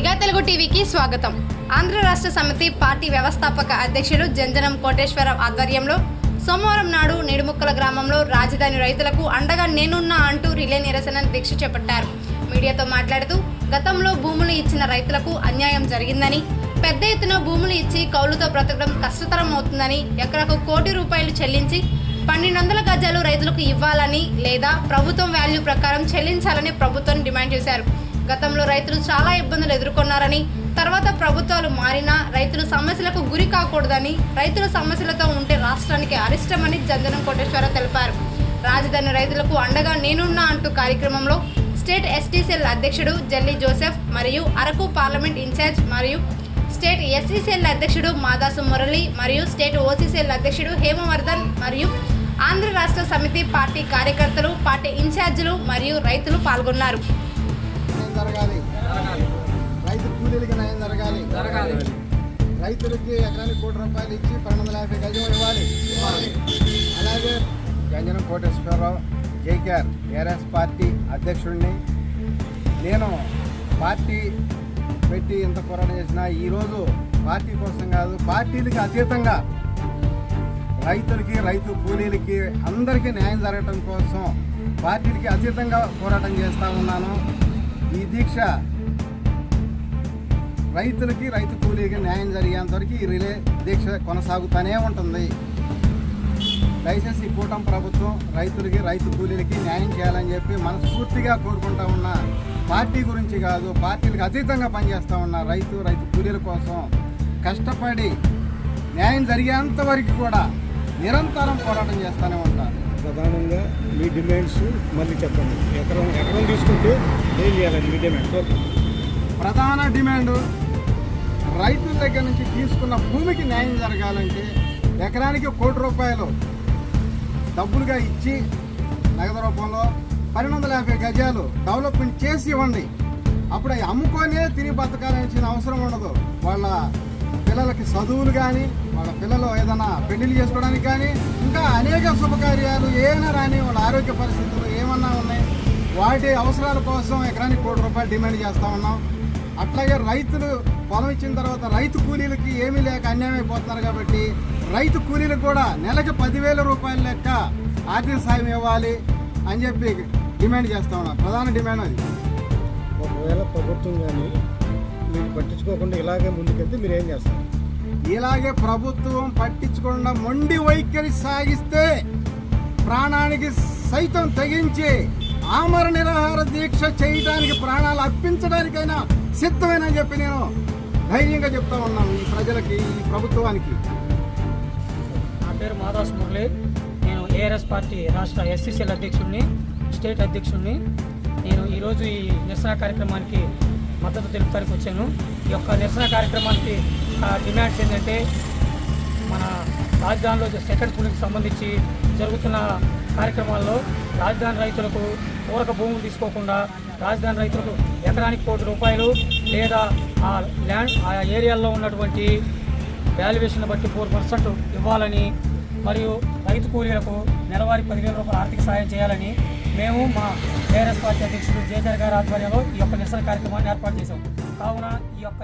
నిఘా తెలుగు టీవీకి స్వాగతం. ఆంధ్ర రాష్ట్ర సమితి పార్టీ వ్యవస్థాపక అధ్యక్షులు జంజనం కోటేశ్వరరావు ఆధ్వర్యంలో సోమవారం నాడు నిడుముక్కల గ్రామంలో రాజధాని రైతులకు అండగా నేనున్నా అంటూ రిలే నిరసన దీక్ష చేపట్టారు. మీడియాతో మాట్లాడుతూ గతంలో భూములు ఇచ్చిన రైతులకు అన్యాయం జరిగిందని పెద్ద ఎత్తున భూములు ఇచ్చి కౌలుతో బ్రతకడం కష్టతరం అవుతుందని ఎకరాకు కోటి రూపాయలు చెల్లించి పన్నెండు వందల గజాలు రైతులకు ఇవ్వాలని లేదా ప్రభుత్వం వాల్యూ ప్రకారం చెల్లించాలని ప్రభుత్వం డిమాండ్ చేశారు. గతంలో రైతులు చాలా ఇబ్బందులు ఎదుర్కొన్నారని తర్వాత ప్రభుత్వాలు మారినా రైతులు సమస్యలకు గురి కాకూడదని రైతుల సమస్యలతో ఉంటే రాష్ట్రానికి అరిష్టమని జంజనం కోటేశ్వరరావు తెలిపారు. రాజధాని రైతులకు అండగా నేనున్నా అంటూ కార్యక్రమంలో స్టేట్ ఎస్టీసీఎల్ అధ్యక్షుడు జల్లి జోసెఫ్ మరియు అరకు పార్లమెంట్ ఇన్ఛార్జ్ మరియు స్టేట్ ఎస్సీసీఎల్ అధ్యక్షుడు మాదాసు మురళి మరియు స్టేట్ ఓసీసీఎల్ అధ్యక్షుడు హేమవర్ధన్ మరియు ఆంధ్ర రాష్ట్ర సమితి పార్టీ కార్యకర్తలు పార్టీ ఇన్ఛార్జీలు మరియు రైతులు పాల్గొన్నారు. జరగాలి. రైతు కూలీలకి న్యాయం జరగాలి. జరగాలి. రైతులకి ఎకరానికి కోటి రూపాయలు ఇచ్చి పన్నెండు వందల యాభై గజం ఇవ్వాలి. అలాగే Ganjanam Koteswararao JKR ARS party అధ్యక్షుడిని నేను పార్టీ పెట్టి ఇంత పోరాటం చేసిన ఈరోజు పార్టీ కోసం కాదు పార్టీలకి అతీతంగా రైతులకి రైతు కూలీలకి అందరికీ న్యాయం జరగటం కోసం పార్టీలకి అతీతంగా పోరాటం చేస్తూ ఉన్నాను. ఈ దీక్ష రైతులకి రైతు కూలీకి న్యాయం జరిగేంత వరకు ఈ రిలే దీక్ష కొనసాగుతూనే ఉంటుంది. దయచేసి ఈ కూటమి ప్రభుత్వం రైతులకి రైతు కూలీలకి న్యాయం చేయాలని చెప్పి మనస్ఫూర్తిగా కోరుకుంటా ఉన్న పార్టీ గురించి కాదు పార్టీలకు అతీతంగా పనిచేస్తూ ఉన్న రైతు రైతు కూలీల కోసం కష్టపడి న్యాయం జరిగేంత వరకు కూడా నిరంతరం పోరాటం చేస్తూనే ఉంటారు. ప్రధానంగా మీ డిమాండ్స్ మళ్ళీ చెప్పండి. ఎకరం ఎకరం తీసుకుంటే ఏం చేయాలండి మీ డిమాండ్స్ ఓకే ప్రధాన డిమాండ్ రైతుల దగ్గర నుంచి తీసుకున్న భూమికి న్యాయం జరగాలంటే ఎకరానికి కోటి రూపాయలు డబ్బులుగా ఇచ్చి నగదు రూపంలో పన్నెండు వందల యాభై గజాలు డెవలప్మెంట్ చేసి ఇవ్వండి. అప్పుడు అవి అమ్ముకొనే తిరిగి బతకాల్సిన అవసరం ఉండదు. వాళ్ళ పిల్లలకి చదువులు కానీ వాళ్ళ పిల్లలు ఏదైనా పెళ్ళిళ్ళు చేసుకోవడానికి కానీ ఇంకా అనేక శుభకార్యాలు ఏమైనా రాని వాళ్ళ ఆరోగ్య పరిస్థితులు ఏమన్నా ఉన్నాయి వాటి అవసరాల కోసం ఎకరానికి కోటి రూపాయలు డిమాండ్ చేస్తూ ఉన్నాం. అట్లాగే రైతులు పొలం ఇచ్చిన తర్వాత రైతు కూలీలకి ఏమీ లేక అన్యాయం అయిపోతున్నారు కాబట్టి రైతు కూలీలకు కూడా నెలకి పదివేల రూపాయల లెక్క ఆర్థిక సాయం ఇవ్వాలి అని చెప్పి డిమాండ్ చేస్తా ఉన్నాం. ప్రధాన డిమాండ్ అది. ఒకవేళ ప్రభుత్వం కానీ మీరు పట్టించుకోకుండా ఇలాగే ముందుకెళ్తే మీరు ఏం చేస్తారు? ఇలాగే ప్రభుత్వం పట్టించకుండా మొండి వైఖరి సాగిస్తే ప్రాణానికి సైతం తెగించి ఆమర నిరాహార దీక్ష చేయడానికి ప్రాణాలు అర్పించడానికైనా సిద్ధమేనని చెప్పి నేను ధైర్యంగా చెప్తా ఉన్నాను ఈ ప్రజలకి ఈ ప్రభుత్వానికి. నా పేరు మాదాస్ మురళి. నేను ఏఆర్ఎస్ పార్టీ రాష్ట్ర ఎస్సీసీఎల్ అధ్యక్షుడిని స్టేట్ అధ్యక్షుడిని. నేను ఈరోజు ఈ నిరసన కార్యక్రమానికి మద్దతు తెలుపడానికి వచ్చాను. ఈ యొక్క నిరసన కార్యక్రమానికి డిమాండ్స్ ఏంటంటే మన రాజధానిలో సెకండ్ పూలింగ్కి సంబంధించి జరుగుతున్న కార్యక్రమాల్లో రాజధాని రైతులకు పూరక భూములు తీసుకోకుండా రాజధాని రైతులకు ఎకరానికి కోటి రూపాయలు లేదా ఆ ల్యాండ్ ఆ ఏరియాల్లో ఉన్నటువంటి వాల్యుయేషన్ బట్టి ఫోర్ పర్సెంట్ ఇవ్వాలని మరియు రైతు కూలీలకు నెలవారీ పదివేల రూపాయల ఆర్థిక సాయం చేయాలని మేము మా టీఆర్ఎస్ పార్టీ అధ్యక్షుడు జయచర్ గారి ఆధ్వర్యంలో ఈ యొక్క నిరసన కార్యక్రమాన్ని ఏర్పాటు చేశాం. కావున ఈ యొక్క